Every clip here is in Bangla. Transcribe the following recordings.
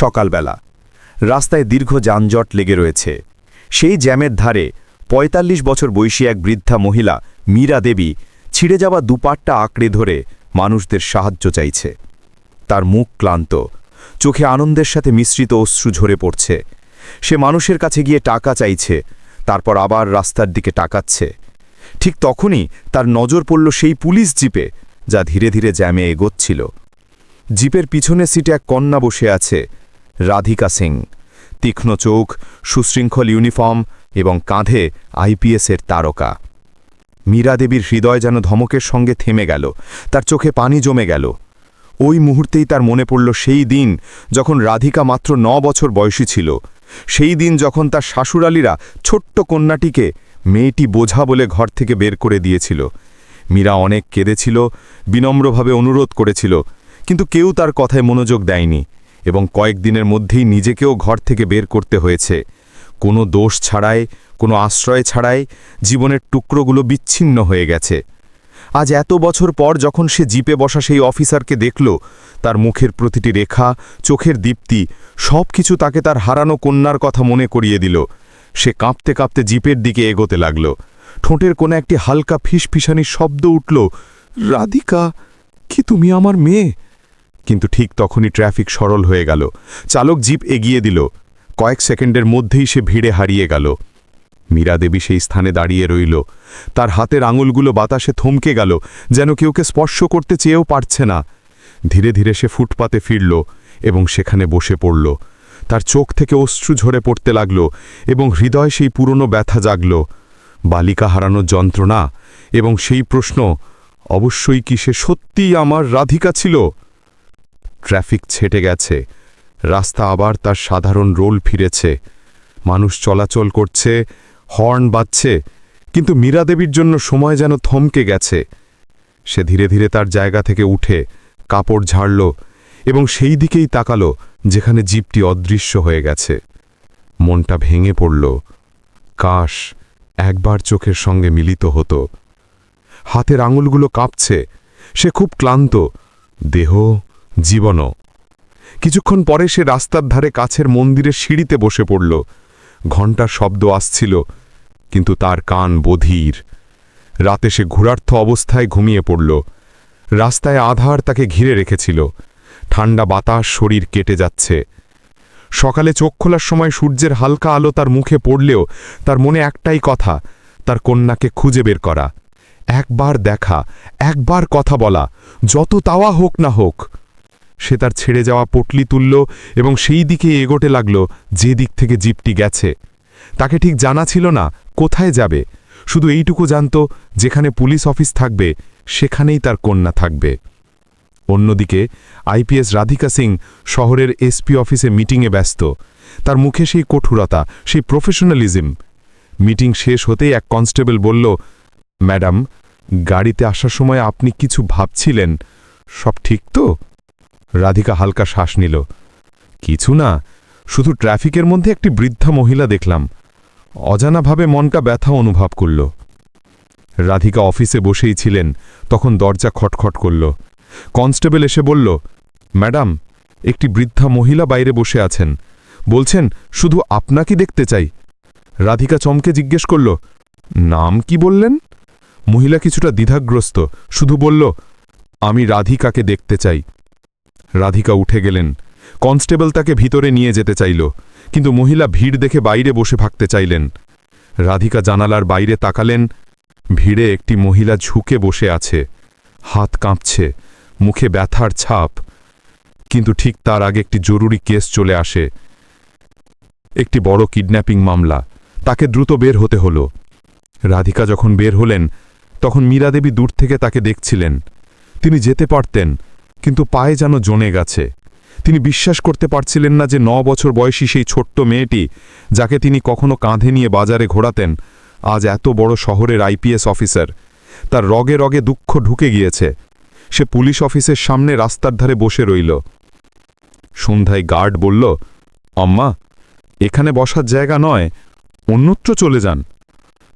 সকালবেলা। রাস্তায় দীর্ঘ যানজট লেগে রয়েছে। সেই জ্যামের ধারে ৪৫ বছর বয়সী এক বৃদ্ধা মহিলা মীরা দেবী ছিঁড়ে যাওয়া দুপাট্টা আঁকড়ে ধরে মানুষদের সাহায্য চাইছে। তার মুখ ক্লান্ত, চোখে আনন্দের সাথে মিশ্রিত অশ্রু ঝরে পড়ছে। সে মানুষের কাছে গিয়ে টাকা চাইছে, তারপর আবার রাস্তার দিকে টাকাচ্ছে ঠিক তখনই তার নজর পড়ল সেই পুলিশ জিপে, যা ধীরে ধীরে জ্যামে এগোচ্ছিল। জিপের পিছনে সিটে এক কন্যা বসে আছে রাধিকা সিং। তীক্ষ্ণ চোখ, সুশৃঙ্খল ইউনিফর্ম এবং কাঁধে আইপিএসের তারকা। মীরা দেবীর হৃদয় যেন ধমকের সঙ্গে থেমে গেল, তার চোখে পানি জমে গেল। ওই মুহূর্তেই তার মনে পড়ল সেই দিন যখন রাধিকা মাত্র ন বছর বয়সী ছিল। সেই দিন যখন তার শাশুড়ালিরা ছোট্ট কন্যাটিকে মেয়েটি বোঝা বলে ঘর থেকে বের করে দিয়েছিল। মীরা অনেক কেঁদেছিল, বিনম্রভাবে অনুরোধ করেছিল, কিন্তু কেউ তার কথায় মনোযোগ দেয়নি। এবং কয়েকদিনের মধ্যেই নিজেকেও ঘর থেকে বের করতে হয়েছে। কোনো দোষ ছাড়াই, কোনো আশ্রয় ছাড়াই জীবনের টুকরোগুলো বিচ্ছিন্ন হয়ে গেছে। আজ এত বছর পর যখন সে জিপে বসা সেই অফিসারকে দেখল, তার মুখের প্রতিটি রেখা, চোখের দীপ্তি সব কিছু তাকে তার হারানো কন্যার কথা মনে করিয়ে দিল। সে কাঁপতে কাঁপতে জিপের দিকে এগোতে লাগল। ঠোঁটের কোনো একটি হালকা ফিসফিসানির শব্দ উঠল, রাধিকা, কি তুমি আমার মেয়ে? কিন্তু ঠিক তখনই ট্রাফিক সরল হয়ে গেল। চালক জিপ এগিয়ে দিল। কয়েক সেকেন্ডের মধ্যেই সে ভিড়ে হারিয়ে গেল। মীরা দেবী সেই স্থানে দাঁড়িয়ে রইল। তার হাতের আঙুলগুলো বাতাসে থমকে গেল, যেন কেউকে স্পর্শ করতে চেয়েও পারছে না। ধীরে ধীরে সে ফুটপাতে ফিরল এবং সেখানে বসে পড়ল। তার চোখ থেকে অশ্রু ঝরে পড়তে লাগল এবং হৃদয় সেই পুরনো ব্যথা জাগল। বালিকা হারানোর যন্ত্রণা এবং সেই প্রশ্ন, অবশ্যই কি সে সত্যিই আমার রাধিকা ছিল? ট্রাফিক ছেটে গেছে। রাস্তা আবার তার সাধারণ রোল ফিরেছে। মানুষ চলাচল করছে, হর্ন বাজছে, কিন্তু মীরা দেবীর জন্য সময় যেন থমকে গেছে। সে ধীরে ধীরে তার জায়গা থেকে উঠে, কাপড় ঝাড়ল এবং সেই দিকেই তাকালো, যেখানে জিপটি অদৃশ্য হয়ে গেছে। মনটা ভেঙে পড়ল। কাশ একবার চোখের সঙ্গে মিলিত হতো। হাতের আঙুলগুলো কাঁপছে। সে খুব ক্লান্ত। দেহ জীবনও। কিছুক্ষণ পরে সে রাস্তার ধারে কাছের মন্দিরের সিঁড়িতে বসে পড়ল। ঘণ্টার শব্দ আসছিল, কিন্তু তার কান বধির। রাতে সে ঘুরার্থ অবস্থায় ঘুমিয়ে পড়ল। রাস্তায় আধার তাকে ঘিরে রেখেছিল। ঠান্ডা বাতাস শরীর কেটে যাচ্ছে। সকালে চোখ খোলার সময় সূর্যের হালকা আলো তার মুখে পড়লেও তার মনে একটাই কথা, তার কন্যাকে খুঁজে বের করা। একবার দেখা, একবার কথা বলা, যত তাওয়া হোক না হোক। সে তার ছেড়ে যাওয়া পটলি তুলল এবং সেই দিকে এগোটে লাগল, যে দিক থেকে জিপটি গেছে। তাকে ঠিক জানা ছিল না কোথায় যাবে। শুধু এইটুকু জানত, যেখানে পুলিশ অফিস থাকবে, সেখানেই তার কন্যা থাকবে। অন্যদিকে, আইপিএস রাধিকা সিং শহরের এসপি অফিসে মিটিংয়ে ব্যস্ত। তার মুখে সেই কঠোরতা, সেই প্রফেশনালিজম। মিটিং শেষ হতেই এক কনস্টেবল বলল, ম্যাডাম, গাড়িতে আসার সময় আপনি কিছু ভাবছিলেন? সব ঠিক তো? রাধিকা হালকা শ্বাস নিল। কিছু না, শুধু ট্রাফিকের মধ্যে একটি বৃদ্ধা মহিলা দেখলাম। অজানাভাবে মনটা ব্যথা অনুভব করল। রাধিকা অফিসে বসেই ছিলেন, তখন দরজা খটখট করল। কনস্টেবল এসে বলল, ম্যাডাম, একটি বৃদ্ধা মহিলা বাইরে বসে আছেন। বলছেন, শুধু আপনাকে দেখতে চাই। রাধিকা চমকে জিজ্ঞেস করল, নাম কি বললেন? মহিলা কিছুটা দ্বিধাগ্রস্ত, শুধু বলল, আমি রাধিকাকে দেখতে চাই। রাধিকা উঠে গেলেন। কনস্টেবল তাকে ভিতরে নিয়ে যেতে চাইল, কিন্তু মহিলা ভিড় দেখে বাইরে বসে ভাগতে চাইলেন। রাধিকা জানালার বাইরে তাকালেন, ভিড়ে একটি মহিলা ঝুঁকে বসে আছে। হাত কাঁপছে, মুখে ব্যথার ছাপ, কিন্তু ঠিক তার আগে একটি জরুরি কেস চলে আসে। একটি বড় কিডন্যাপিং মামলা, তাকে দ্রুত বের হতে হল। রাধিকা যখন বের হলেন, তখন মীরা দেবী দূর থেকে তাকে দেখছিলেন। তিনি যেতে পারতেন কিন্তু পায়ে যেন জনে গেছে। তিনি বিশ্বাস করতে পারছিলেন না যে ন বছর বয়সী সেই ছোট্ট মেয়েটি, যাকে তিনি কখনো কাঁধে নিয়ে বাজারে ঘোরাতেন, আজ এত বড় শহরের আইপিএস অফিসার। তার রগে রগে দুঃখ ঢুকে গিয়েছে। সে পুলিশ অফিসের সামনে রাস্তার ধারে বসে রইল। সন্ধ্যায় গার্ড বলল অম্মা এখানে বসার জায়গা নয়, অন্যত্র চলে যান।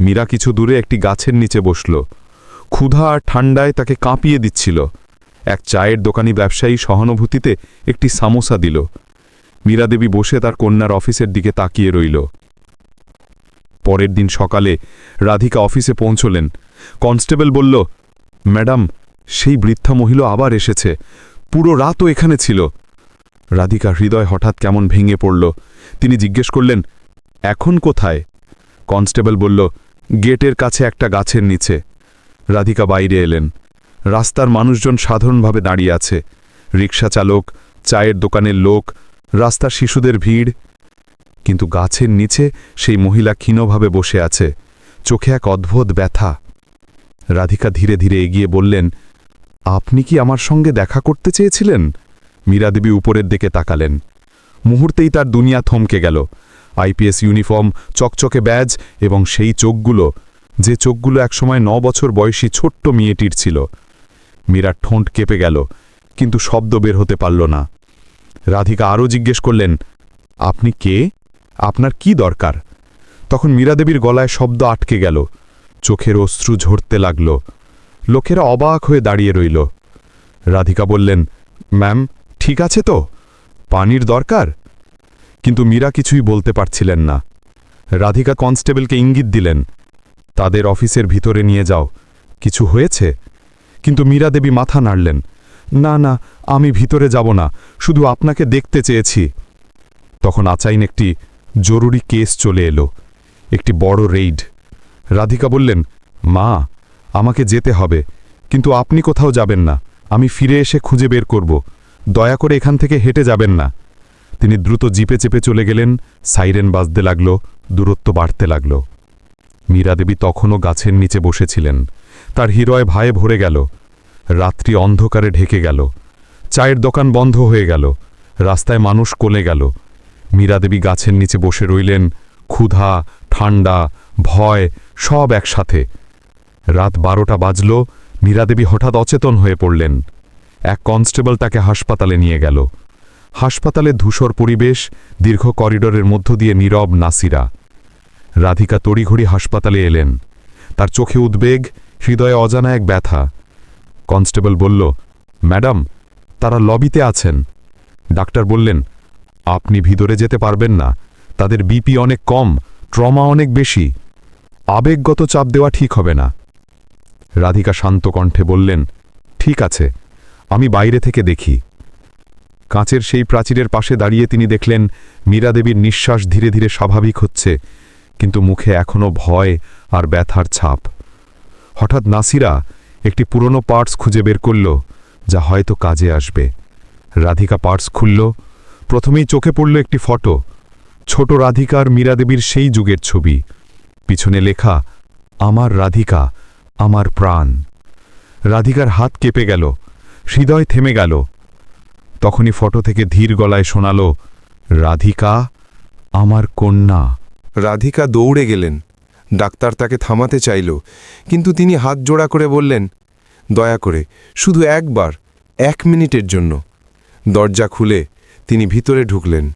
মীরা কিছু দূরে একটি গাছের নিচে বসল। ক্ষুধা আর ঠান্ডায় তাকে কাঁপিয়ে দিচ্ছিল। এক চায়ের দোকানি ব্যবসায়ী সহানুভূতিতে একটি সামোসা দিল। মীরা দেবী বসে তার কন্যার অফিসের দিকে তাকিয়ে রইল। পরের দিন সকালে রাধিকা অফিসে পৌঁছলেন। কনস্টেবল বলল, ম্যাডাম, সেই বৃদ্ধা মহিলা আবার এসেছে। পুরো রাতও এখানে ছিল। রাধিকা হৃদয় হঠাৎ কেমন ভেঙে পড়ল। তিনি জিজ্ঞেস করলেন, এখন কোথায়? কনস্টেবল বলল, গেটের কাছে একটা গাছের নিচে। রাধিকা বাইরে এলেন। রাস্তার মানুষজন সাধারণভাবে দাঁড়িয়ে আছে। রিক্সা চালক চায়ের দোকানের লোক, রাস্তার শিশুদের ভিড়। কিন্তু গাছের নিচে সেই মহিলা ক্ষীণভাবে বসে আছে। চোখে এক অদ্ভুত ব্যথা। রাধিকা ধীরে ধীরে এগিয়ে বললেন, আপনি কি আমার সঙ্গে দেখা করতে চেয়েছিলেন? মীরাদেবী উপরের দিকে তাকালেন। মুহূর্তেই তার দুনিয়া থমকে গেল। আইপিএস ইউনিফর্ম, চকচকে ব্যাজ এবং সেই চোখগুলো, যে চোখগুলো একসময় ন বছর বয়সী ছোট্ট মেয়েটির ছিল। মীরার ঠোঁট কেঁপে গেল, কিন্তু শব্দ বের হতে পারল না। রাধিকা আরও জিজ্ঞেস করলেন, আপনি কে? আপনার কি দরকার? তখন মীরাদেবীর গলায় শব্দ আটকে গেল, চোখের অশ্রু ঝরতে লাগল। লোকেরা অবাক হয়ে দাঁড়িয়ে রইল। রাধিকা বললেন, ম্যাম, ঠিক আছে তো? পানির দরকার? কিন্তু মীরা কিছুই বলতে পারছিলেন না। রাধিকা কনস্টেবলকে ইঙ্গিত দিলেন, তাদের অফিসের ভিতরে নিয়ে যাও। কিছু হয়েছে? কিন্তু মীরা দেবী মাথা নাড়লেন। না না, আমি ভিতরে যাব না, শুধু আপনাকে দেখতে চেয়েছি। তখন আচাইন একটি জরুরি কেস চলে এলো, একটি বড় রেইড। রাধিকা বললেন, মা, আমাকে যেতে হবে, কিন্তু আপনি কোথাও যাবেন না, আমি ফিরে এসে খুঁজে বের করব, দয়া করে এখান থেকে হেঁটে যাবেন না। তিনি দ্রুত জিপে চেপে চলে গেলেন, সাইরেন বাজতে লাগল, দূরত্ব বাড়তে লাগল। মীরা দেবী তখনও গাছের নিচে বসেছিলেন। তার হৃদয় ভায়ে ভরে গেল। রাত্রি অন্ধকারে ঢেকে গেল। চায়ের দোকান বন্ধ হয়ে গেল। রাস্তায় মানুষ কোলে গেল। মীরাদেবী গাছের নিচে বসে রইলেন। ক্ষুধা ঠান্ডা ভয়, সব একসাথে। রাত বারোটা বাজল। মীরাদেবী হঠাৎ অচেতন হয়ে পড়লেন। এক কনস্টেবল তাকে হাসপাতালে নিয়ে গেল। হাসপাতালে ধূসর পরিবেশ, দীর্ঘ করিডোরের মধ্য দিয়ে নীরব নাসিরা। রাধিকা তড়িঘড়ি হাসপাতালে এলেন। তার চোখে উদ্বেগ হৃদয়ে অজানা এক ব্যথা। কনস্টেবল বলল, ম্যাডাম, তারা লবিতে আছেন। ডাক্তার বললেন, আপনি ভিতরে যেতে পারবেন না। তাদের বিপি অনেক কম, ট্রমা অনেক বেশি। আবেগগত চাপ দেওয়া ঠিক হবে না। রাধিকা শান্ত কণ্ঠে বললেন, ঠিক আছে, আমি বাইরে থেকে দেখি। কাঁচের সেই প্রাচীরের পাশে দাঁড়িয়ে তিনি দেখলেন, মীরা দেবীর নিঃশ্বাস ধীরে ধীরে স্বাভাবিক হচ্ছে, কিন্তু মুখে এখনও ভয় আর ব্যথার ছাপ। হঠাৎ নাসিরা একটি পুরনো পার্টস খুঁজে বের করল, যা হয়তো কাজে আসবে। রাধিকা পার্টস খুলল। প্রথমেই চোখে পড়ল একটি ফটো। ছোট রাধিকার মীরাদেবীর সেই যুগের ছবি। পিছনে লেখা, আমার রাধিকা, আমার প্রাণ। রাধিকার হাত কেঁপে গেল, হৃদয় থেমে গেল। তখনই ফটো থেকে ধীর গলায় শোনাল, রাধিকা, আমার কন্যা। রাধিকা দৌড়ে গেলেন। ডাক্তার তাকে থামাতে চাইল, কিন্তু তিনি হাত জোড়া করে বললেন, দয়া করে, শুধু একবার, এক মিনিটের জন্য। দরজা খুলে তিনি ভিতরে ঢুকলেন।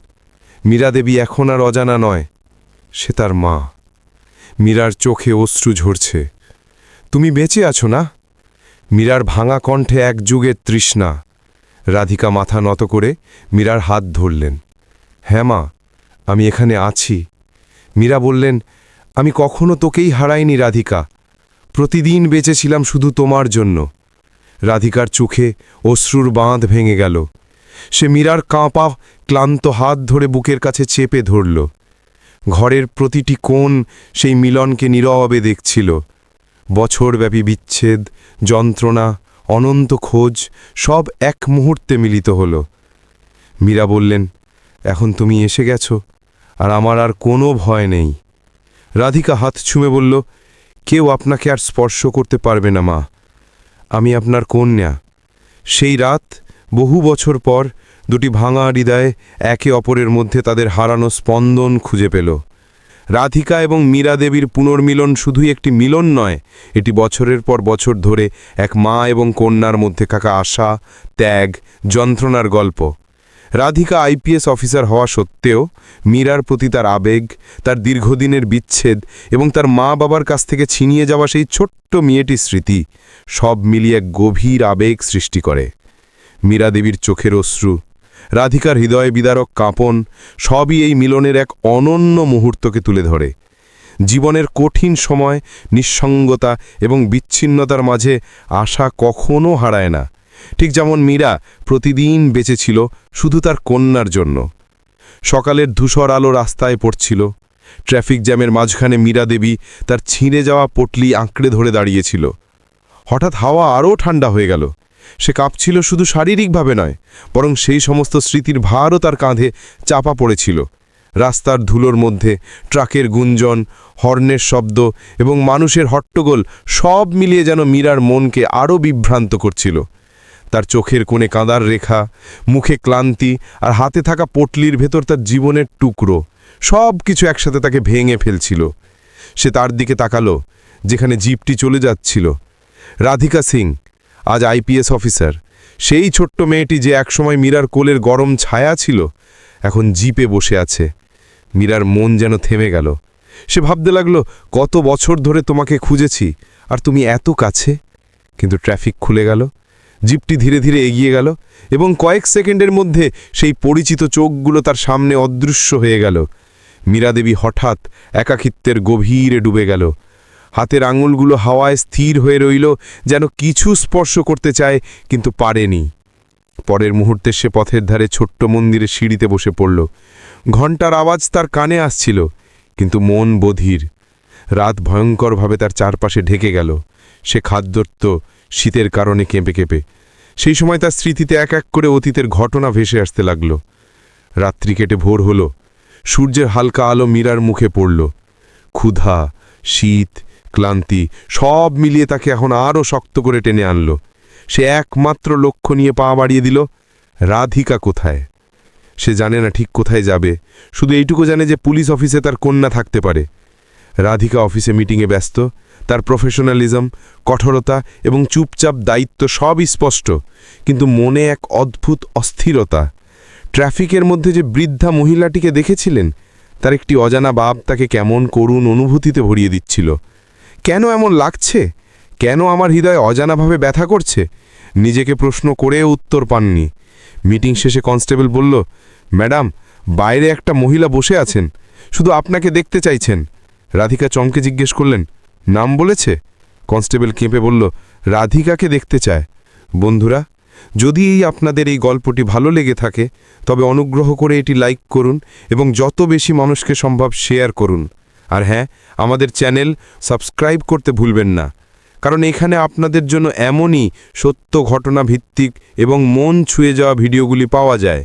মীরাদেবী এখন আর অজানা নয়, সে তার মা। মীরার চোখে অশ্রু ঝরছে। তুমি বেঁচে আছো না? মীরার ভাঙা কণ্ঠে এক যুগের তৃষ্ণা। রাধিকা মাথা নত করে মীরার হাত ধরলেন। হ্যাঁ মা, আমি এখানে আছি। মীরা বললেন আমি কখনো তোকেই হারাইনি, রাধিকা। প্রতিদিন বেঁচেছিলাম শুধু তোমার জন্য। রাধিকার চোখে অশ্রুর বাঁধ ভেঙে গেল। সে মীরার কাঁপা, ক্লান্ত হাত ধরে বুকের কাছে চেপে ধরল। ঘরের প্রতিটি কোণ সেই মিলনকে নীরবে দেখছিল। বছরব্যাপী বিচ্ছেদ, যন্ত্রণা, অনন্ত খোঁজ, সব এক মুহূর্তে মিলিত হল। মীরা বললেন, এখন তুমি এসে গেছো, আর আমার আর কোনো ভয় নেই। রাধিকা হাত ছুঁয়ে বলল, কেউ আপনাকে আর স্পর্শ করতে পারবে না, মা। আমি আপনার কন্যা। সেই রাত, বহু বছর পর দুটি ভাঙা হৃদয়ে একে অপরের মধ্যে তাদের হারানো স্পন্দন খুঁজে পেল। রাধিকা এবং মীরা দেবীর পুনর্মিলন শুধুই একটি মিলন নয়, এটি বছরের পর বছর ধরে এক মা এবং কন্যার মধ্যে থাকা আশা, ত্যাগ, যন্ত্রণার গল্প। রাধিকা আইপিএস অফিসার হওয়া সত্ত্বেও মীরার প্রতি তার আবেগ, তার দীর্ঘদিনের বিচ্ছেদ এবং তার মা বাবার কাছ থেকে ছিনিয়ে যাওয়া সেই ছোট্ট মেয়েটির স্মৃতি সব মিলিয়ে এক গভীর আবেগ সৃষ্টি করে। মীরা দেবীর চোখের অশ্রু, রাধিকার হৃদয়ে বিদারক কাঁপন, সবই এই মিলনের এক অনন্য মুহূর্তকে তুলে ধরে। জীবনের কঠিন সময়, নিঃসঙ্গতা এবং বিচ্ছিন্নতার মাঝে আশা কখনও হারায় না। ঠিক যেমন মীরা প্রতিদিন বেঁচেছিল শুধু তার কন্যার জন্য। সকালের ধূসর আলো রাস্তায় পড়ছিল। ট্রাফিক জ্যামের মাঝখানে মীরা দেবী তার ছিঁড়ে যাওয়া পটলি আঁকড়ে ধরে দাঁড়িয়েছিল। হঠাৎ হাওয়া আরও ঠান্ডা হয়ে গেল। সে কাঁপছিল শুধু শারীরিকভাবে নয়, বরং সেই সমস্ত স্মৃতির ভারও তার কাঁধে চাপা পড়েছিল। রাস্তার ধুলোর মধ্যে ট্রাকের গুঞ্জন, হর্নের শব্দ এবং মানুষের হট্টগোল সব মিলিয়ে যেন মীরার মনকে আরও বিভ্রান্ত করছিল। তার চোখের কোণে কাঁদার রেখা, মুখে ক্লান্তি আর হাতে থাকা পটলির ভেতর তার জীবনের টুকরো সব কিছু একসাথে তাকে ভেঙে ফেলছিল। সে তার দিকে তাকালো, যেখানে জিপটি চলে যাচ্ছিল। রাধিকা সিং, আজ আইপিএস অফিসার। সেই ছোট্ট মেয়েটি যে একসময় মীরার কোলের গরম ছায়া ছিল, এখন জিপে বসে আছে। মীরার মন যেন থেমে গেল। সে ভাবতে লাগল, কত বছর ধরে তোমাকে খুঁজেছি, আর তুমি এত কাছে? কিন্তু ট্রাফিক খুলে গেল। জিপটি ধীরে ধীরে এগিয়ে গেল এবং কয়েক সেকেন্ডের মধ্যে সেই পরিচিত চোখগুলো তার সামনে অদৃশ্য হয়ে গেল। মীরাদেবী হঠাৎ একাকিত্বের গভীরে ডুবে গেল। হাতের আঙুলগুলো হাওয়ায় স্থির হয়ে রইল, যেন কিছু স্পর্শ করতে চায়, কিন্তু পারেনি। পরের মুহূর্তে সে পথের ধারে ছোট্ট মন্দিরে সিঁড়িতে বসে পড়ল। ঘণ্টার আওয়াজ তার কানে আসছিল, কিন্তু মন বধির। রাত ভয়ঙ্করভাবে তার চারপাশে ঢেকে গেল। সে খাদ্যর্ত শীতের কারণে কেঁপে কেঁপে। সেই সময় তার স্মৃতিতে এক এক করে অতীতের ঘটনা ভেসে আসতে লাগল। রাত্রি কেটে ভোর হল। সূর্যের হালকা আলো মীরার মুখে পড়ল। ক্ষুধা, শীত, ক্লান্তি সব মিলিয়ে তাকে এখন আরও শক্ত করে টেনে আনল। সে একমাত্র লক্ষ্য নিয়ে পা বাড়িয়ে দিল, রাধিকা কোথায়? সে জানে না ঠিক কোথায় যাবে। শুধু এইটুকু জানে যে পুলিশ অফিসে তার কন্যা থাকতে পারে। রাধিকা অফিসে মিটিংয়ে ব্যস্ত। তার প্রফেশনালিজম কঠোরতা এবং চুপচাপ দায়িত্ব সবই স্পষ্ট, কিন্তু মনে এক অদ্ভুত অস্থিরতা। ট্রাফিকের মধ্যে যে বৃদ্ধা মহিলাটিকে দেখেছিলেন, তার একটি অজানা বাপ তাকে কেমন করুণ অনুভূতিতে ভরিয়ে দিচ্ছিল। কেন এমন লাগছে? কেন আমার হৃদয় অজানাভাবে ব্যথা করছে? নিজেকে প্রশ্ন করে উত্তর পাননি। মিটিং শেষে কনস্টেবল বলল, ম্যাডাম, বাইরে একটা মহিলা বসে আছেন। শুধু আপনাকে দেখতে চাইছেন। রাধিকা চমকে জিজ্ঞেস করলেন, নাম বলেছে? কনস্টেবল কেঁপে বলল, রাধিকাকে দেখতে চায়। বন্ধুরা, যদি এই আপনাদের এই গল্পটি ভালো লেগে থাকে, তবে অনুগ্রহ করে এটি লাইক করুন এবং যত বেশি মানুষকে সম্ভব শেয়ার করুন। আর হ্যাঁ আমাদের চ্যানেল সাবস্ক্রাইব করতে ভুলবেন না, কারণ এখানে আপনাদের জন্য এমনই সত্য ঘটনা ভিত্তিক এবং মন ছুঁয়ে যাওয়া ভিডিওগুলি পাওয়া যায়।